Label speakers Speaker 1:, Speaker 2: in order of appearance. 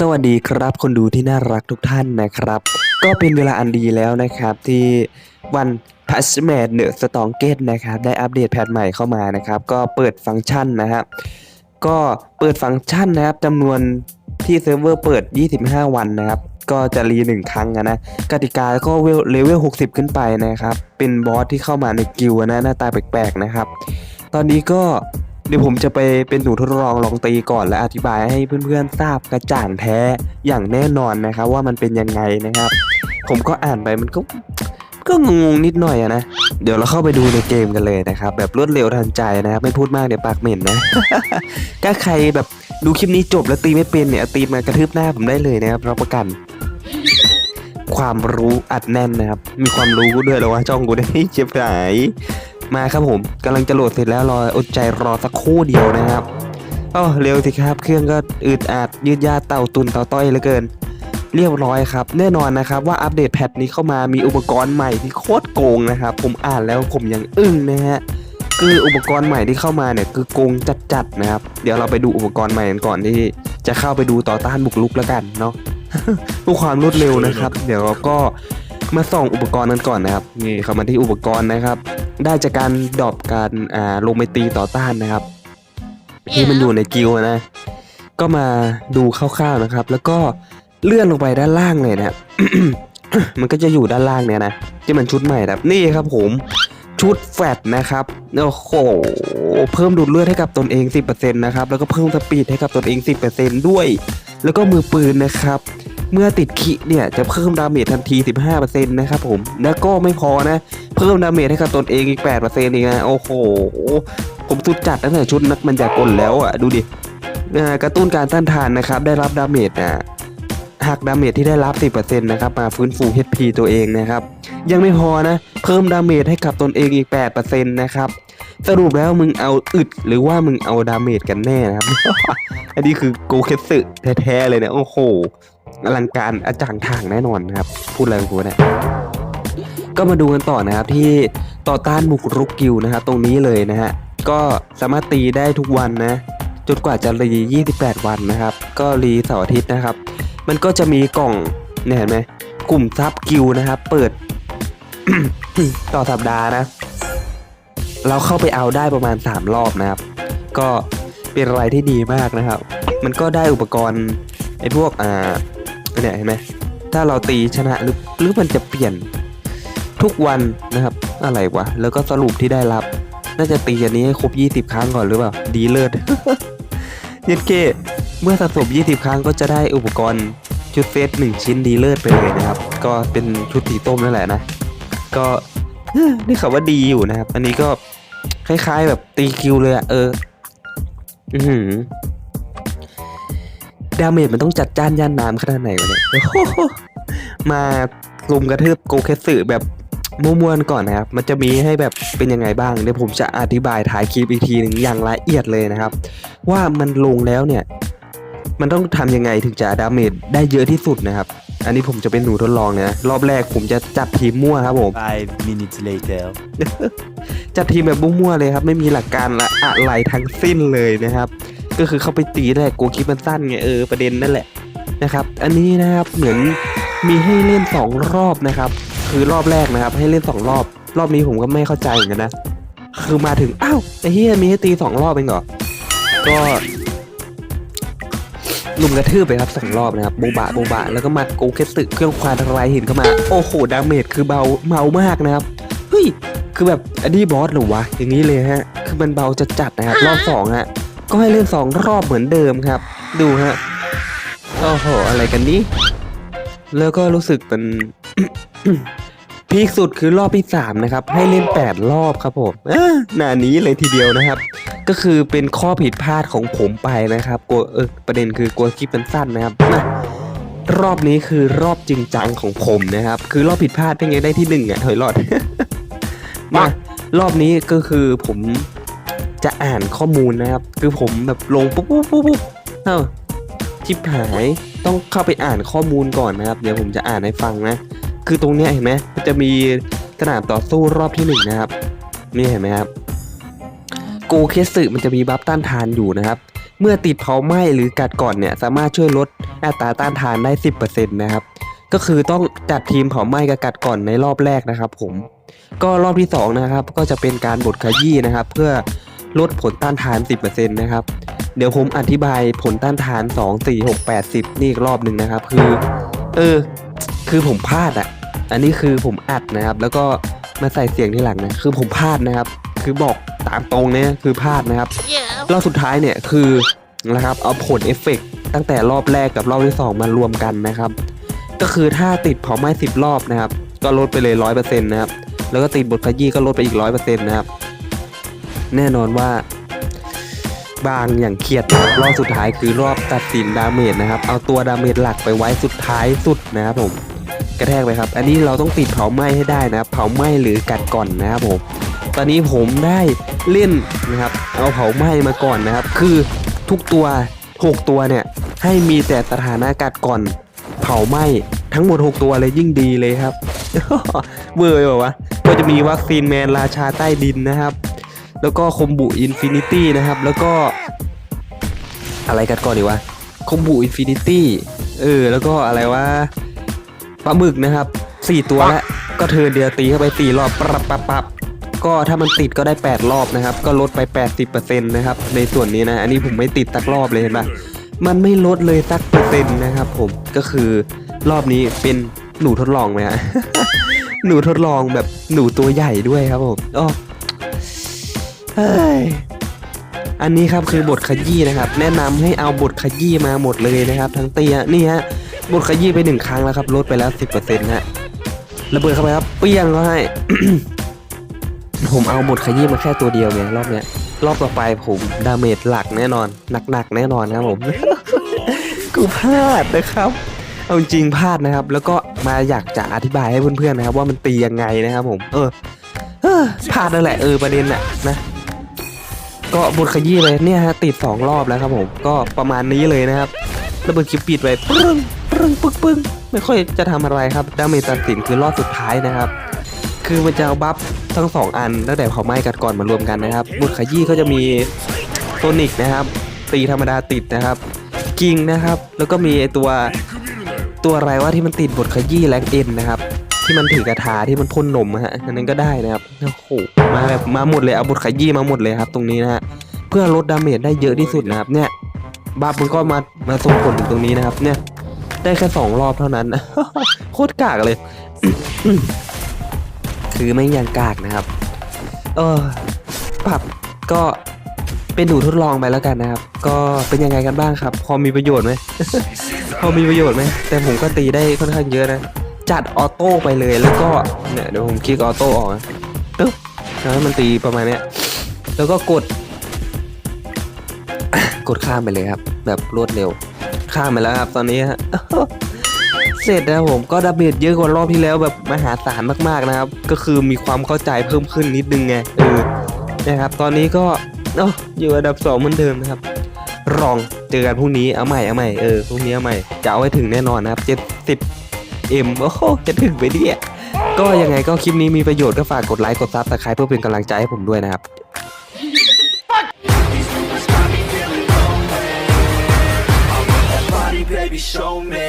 Speaker 1: สวัสดีครับคนดูที่น่ารักทุกท่านนะครับ ก็เป็นเวลาอันดีแล้วนะครับที่วันพัชแมดเนอร์สตองเกตนะครับได้อัปเดตแพทใหม่เข้ามานะครับ ก็เปิดฟังก์ชันนะครับก็เปิดฟังก์ชันนะครับจำนวนที่เซิร์ฟเวอร์เปิด 25 วันนะครับ ก็จะรีหนึ่งครั้งอะนะกติกาก็เลเวล 60 ขึ้นไปนะครับ เป็นบอสที่เข้ามาในกิลด์นะหน้าตาแปลกๆนะครับ ตอนนี้ก็ เดี๋ยวผมจะไปเป็นหนูทดลองลองตีก่อนและอธิบายให้เพื่อนๆทราบกระจ่างแท้อย่างแน่นอนนะครับว่ามันเป็นยังไงนะครับ ผมก็อ่านไปมันก็ก็งงๆนิดหน่อยอะนะ เดี๋ยวเราเข้าไปดูในเกมกันเลยนะครับ แบบรวดเร็วทันใจนะครับ ไม่พูดมากเดี๋ยวปากเหม็นนะ ถ้าใครแบบดูคลิปนี้จบแล้วตีไม่เป็นเนี่ยตีมากระทืบหน้าผมได้เลยนะครับรับประกัน ความรู้อัดแน่นนะครับ มีความรู้ด้วยแล้วว่าจ้องกูได้เจ็บหาย มาครับผมกำลังจะโหลดเสร็จแล้วรออดใจรอสักครู่เดียวนะครับโอ๋อเร็วสิครับเครื่องก็อึดอัดยืดยาเต่าตุนเต่าต้อยเหลือเกิน เรียบร้อยครับ แน่นอนนะครับว่าอัปเดตแพทนี้เข้ามามีอุปกรณ์ใหม่ที่โคตรโกงนะครับ ผมอ่านแล้วผมยังอึ้งนะฮะคืออุปกรณ์ใหม่ที่เข้ามาเนี่ยคือโกงจัดๆนะครับ เดี๋ยวเราไปดูอุปกรณ์ใหม่กันก่อนที่จะเข้าไปดูต่อต้านบุกรุกแล้วกันเนาะเพื่อความรวดเร็วนะครับ เดี๋ยวเราก็ มาส่องอุปกรณ์กันก่อนนะครับนี่เข้ามาที่อุปกรณ์นะครับ ได้จากการดรอปการอ่าลงไปตีต่อต้านนะครับ ที่มันอยู่ในกิลนะ ก็มาดูคร่าวๆนะครับ แล้วก็เลื่อนลงไปด้านล่างเลยนะมันก็จะอยู่ด้านล่างเนี่ยนะที่มันชุดใหม่ครับนี่ครับผมชุดแฟตนะครับโอ้โหเพิ่มดูดเลือดให้กับตนเอง 10%นะครับแล้วก็เพิ่มสปีดให้กับตนเอง 10%ด้วย แล้วก็มือปืนนะครับ เมื่อติดคิเนี่ยจะเพิ่มดาเมจทันที 15%นะครับผม แล้วก็ไม่พอนะ เพิ่มดาเมจให้กับตนเองอีก8%อีกนะโอ้โห ผมสุดจัดตั้งแต่ชุดนักมันจากลแล้วอะ ดูดิกระตุ้นการต้านทานนะครับ ได้รับดาเมจอะหักดาเมจที่ได้รับ 10%นะครับ มาฟื้นฟู HP ตัวเองนะครับ ยังไม่พอนะ เพิ่มดาเมจให้กับตนเองอีก 8%นะครับ สรุปแล้วมึงเอาอึดหรือว่ามึงเอาดาเมจกันแน่นะครับ อันนี้คือโกเคสึแท้ๆเลยนี่ยโอ้โห อลังการอาจางทางแน่นอนนะครับ พูดอะไรของกูเนี่ยก็มาดูกันต่อนะครับที่ต่อต้านบุกรุกกิลด์นะครับตรงนี้เลยนะฮะก็สามารถตีได้ทุกวันนะจนกว่าจะรี 28 วันนะครับ ก็รีเสาร์อาทิตย์นะครับ มันก็จะมีกล่องเนี่ยเห็นไหมกลุ่มซับกิลด์นะครับ เปิด ต่อสัปดาห์นะ เราเข้าไปเอาได้ประมาณ 3 รอบนะครับ ก็เป็นอะไรที่ดีมากนะครับ มันก็ได้อุปกรณ์ไอ้พวกอ่า เนี่ยเห็นไหมถ้าเราตีชนะหรือหรือมันจะเปลี่ยนทุกวันนะครับ อะไรวะ แล้วก็สรุปที่ได้รับ น่าจะตีอันนี้ให้ครบ 20 ครั้งก่อนหรือเปล่า ดีเลิศเย็ดเก้เมื่อสะสม 20 ครั้งก็จะได้อุปกรณ์ชุดเซตหนึ่งชิ้นดีเลิศไปเลยนะครับ ก็เป็นชุดสีส้มนั่นแหละนะ ก็นี่เขาว่าดีอยู่นะครับ อันนี้ก็คล้ายๆแบบตีคิวเลยอะเออ อือหือ ดาเมจมันต้องจัดจ้านย่านน้ำขนาดไหนวะเนี่ยโอ้โหมาลุมกระทืบโกเคสึแบบมั่วๆก่อนนะครับ มันจะมีให้แบบเป็นยังไงบ้าง เดี๋ยวผมจะอธิบายถ่ายคลิปอีกทีหนึ่งอย่างละเอียดเลยนะครับ ว่ามันลงแล้วเนี่ย มันต้องทำยังไงถึงจะดาเมจได้เยอะที่สุดนะครับ อันนี้ผมจะเป็นหนูทดลองนะ รอบแรกผมจะจัดทีมมั่วครับผม
Speaker 2: Five minutes later.
Speaker 1: จัดทีมแบบมั่วๆเลยครับ ไม่มีหลักการละอะไรทั้งสิ้นเลยนะครับ ก็คือเข้าไปตีได้กูคลิปมันสั้นไงเออประเด็นนั่นแหละนะครับ อันนี้นะครับเหมือนมีให้เล่นสองรอบนะครับ คือรอบแรกนะครับ ให้เล่นสองรอบ รอบนี้ผมก็ไม่เข้าใจเหมือนกันนะ คือมาถึงอ้าวไอ้เฮียมีให้ตีสองรอบเองเหรอก็ลุมกระทืบไปครับสองรอบนะครับโบบะโบบะแล้วก็มาโกเคสึเครื่องควานทลายหินเข้ามา โอ้โหดาเมจคือเบาเบามากนะครับเฮ้ยคือแบบอันนี้บอสหรือวะอย่างนี้เลยฮะ คือมันเบาจะจัดนะครับรอบสองฮะ ก็ให้เล่นสองรอบเหมือนเดิมครับ ดูฮะโอ้โหอะไรกันนี้ แล้วก็รู้สึกเป็นพีคสุดคือรอบที่สามนะครับ ให้เล่นแปดรอบครับผมอ่าหนานี้เลยทีเดียวนะครับ ก็คือเป็นข้อผิดพลาดของผมไปนะครับกลัวเออประเด็นคือกลัวคลิปมันสั้นนะครับมารอบนี้คือรอบจริงจังของผมนะครับ คือรอบผิดพลาดเป็นไงได้ที่หนึ่งอะเฮ้ยรอดมารอบนี้ก็คือผม จะอ่านข้อมูลนะครับ คือผมแบบลงปุ๊บปุ๊บปุ๊บปุ๊บเอ้าชิบหายต้องเข้าไปอ่านข้อมูลก่อนนะครับ เดี๋ยวผมจะอ่านให้ฟังนะ คือตรงเนี้ยเห็นไหมมันจะมีสนามต่อสู้รอบที่หนึ่งนะครับ นี่เห็นไหมครับโกเคสึมันจะมีบัฟต้านทานอยู่นะครับ เมื่อติดเผาไหม้หรือกัดก่อนเนี่ย สามารถช่วยลดอัตราต้านทานได้ 10%นะครับ ก็คือต้องจัดทีมเผาไหม้กับกัดก่อนในรอบแรกนะครับ ผม ก็รอบที่สองนะครับ ก็จะเป็นการบดขยี้นะครับ เพื่อ ลดผลต้านทาน 10%นะครับ เดี๋ยวผมอธิบายผลต้านทาน 2 4 6 8 10 นี่อีกรอบหนึ่งนะครับ คือ เออ คือผมพลาดอะ อันนี้คือผมอัดนะครับ แล้วก็มาใส่เสียงที่หลังนะ คือผมพลาดนะครับ คือบอกตามตรงเนี่ยคือพลาดนะครับ รอบสุดท้ายเนี่ยคือนะครับเอาผลเอฟเฟกต์ตั้งแต่รอบแรกกับรอบที่ 2 มารวมกันนะครับ ก็คือถ้าติดเผาไหม้สิบรอบนะครับ ก็ลดไปเลยร้อยเปอร์เซ็นต์นะครับ แล้วก็ติดบทขยี้ก็ลดไปอีกร้อยเปอร์เซ็นต์นะครับ แน่นอนว่า บางอย่างเครียดครับรอบสุดท้ายคือรอบตัดสินดาเมจนะครับ เอาตัวดาเมจหลักไปไว้สุดท้ายสุดนะครับผมกระแทกไปครับ อันนี้เราต้องติดเผาไหม้ให้ได้นะครับ เผาไหม้หรือกัดก่อนนะครับผม ตอนนี้ผมได้เล่นนะครับ เอาเผาไหม้มาก่อนนะครับ คือทุกตัว 6 ตัวเนี่ย ให้มีแต่สถานะกัดก่อน เผาไหม้ทั้งหมด 6 ตัวเลยยิ่งดีเลยครับเบอร์แบบว่าก็จะมีวัคซีนแมนราชาใต้ดินนะครับ แล้วก็คอมบุอินฟินิตี้นะครับ แล้วก็ อะไรกัดก่อนดีวะคอมบุอินฟินิตี้เออ แล้วก็อะไรวะปลาหมึกนะครับสี่ตัวแล้วก็เธอเดียวตีเข้าไปสี่รอบปับปับปับก็ถ้ามันติดก็ได้ 8 รอบนะครับ ก็ลดไป 80%นะครับในส่วนนี้นะ อันนี้ผมไม่ติดสักรอบเลยเห็นปะมันไม่ลดเลยสักเปอร์เซ็นต์นะครับผมก็คือรอบนี้เป็นหนูทดลองไหมฮะหนูทดลองแบบหนูตัวใหญ่ด้วยครับผมอ๋อ เฮ้ยอันนี้ครับคือบทขยี้นะครับ แนะนำให้เอาบทขยี้มาหมดเลยนะครับ ทั้งเตียนี่ฮะบทขยี้ไปหนึ่งครั้งแล้วครับลดไปแล้ว10%ฮะระเบิดเข้าไปครับเปี้ยงก็ให้ ผมเอาบทขยี้มาแค่ตัวเดียวไงรอบเนี้ยรอบต่อไปผมดาเมจหลักแน่นอนหนักๆแน่นอนครับผมกูพลาดนะครับเอาจริงพลาดนะครับ แล้วก็มาอยากจะอธิบายให้เพื่อนๆนะครับ ว่ามันตียังไงนะครับ ผม เออพลาดนั่นแหละเออประเด็นน่ะนะ ก็บทขยี้เลยเนี่ยฮะติดสองรอบแล้วครับผมก็ประมาณนี้เลยนะครับระเบิดคิวปิดไปปึ้งปึ้งปึ้งปึ้งไม่ค่อยจะทำอะไรครับดาเมจตัดสินคือรอบสุดท้ายนะครับ คือมันจะเอาบัฟทั้งสองอันตั้งแต่เผาไหม้กัดก่อนมารวมกันนะครับบทขยี้ก็จะมีโซนิกนะครับ ตีธรรมดาติดนะครับกิงนะครับ แล้วก็มีตัวตัวอะไรว่าที่มันติดบทขยี้แรงเอ็นนะครับ ที่มันถือกระทาที่มันพ่นนมฮะอันนั้นก็ได้นะครับโอ้โหมาแบบมาหมดเลยเอาบทขยี้มาหมดเลยครับ ตรงนี้นะฮะเพื่อลดดาเมจได้เยอะที่สุดนะครับ เนี่ยบัฟมันก็มามาส่งผลถึงตรงนี้นะครับ เนี่ยได้แค่สองรอบเท่านั้นโคตรกากเลย คือไม่ยังกากนะครับ เออปรับก็เป็นหนูทดลองไปแล้วกันนะครับ ก็เป็นยังไงกันบ้างครับ พอมีประโยชน์ไหม พอมีประโยชน์ไหม แต่ผมก็ตีได้ค่อนข้างเยอะนะ จัดออโต้ไปเลยแล้วก็เนี่ยเดี๋ยวผมคลิกออโต้ออกตึ๊บแล้วให้มันตีประมาณเนี้ยแล้วก็กด กดข้ามไปเลยครับ แบบรวดเร็ว ข้ามไปแล้วครับ ตอนนี้ฮะเสร็จนะครับผมก็ดาเมจเยอะกว่ารอบที่แล้วแบบมหาศาลมากๆนะครับ ก็คือมีความเข้าใจเพิ่มขึ้นนิดนึงไงเออนะครับ ตอนนี้ก็เอ้าอยู่อันดับสองเหมือนเดิมนะครับ รองเจอกันพรุ่งนี้เอาใหม่เอาใหม่เออพรุ่งนี้เอาใหม่จะเอาให้ถึงแน่นอนนะครับเจ็ดสิบ M โอ้โหจะถึงไปเนี่ยก็ยังไงก็คลิปนี้มีประโยชน์ก็ฝากกดไลค์กดซับสไครป์เพื่อเป็นกำลังใจให้ผมด้วยนะครับ
Speaker 2: baby, show me.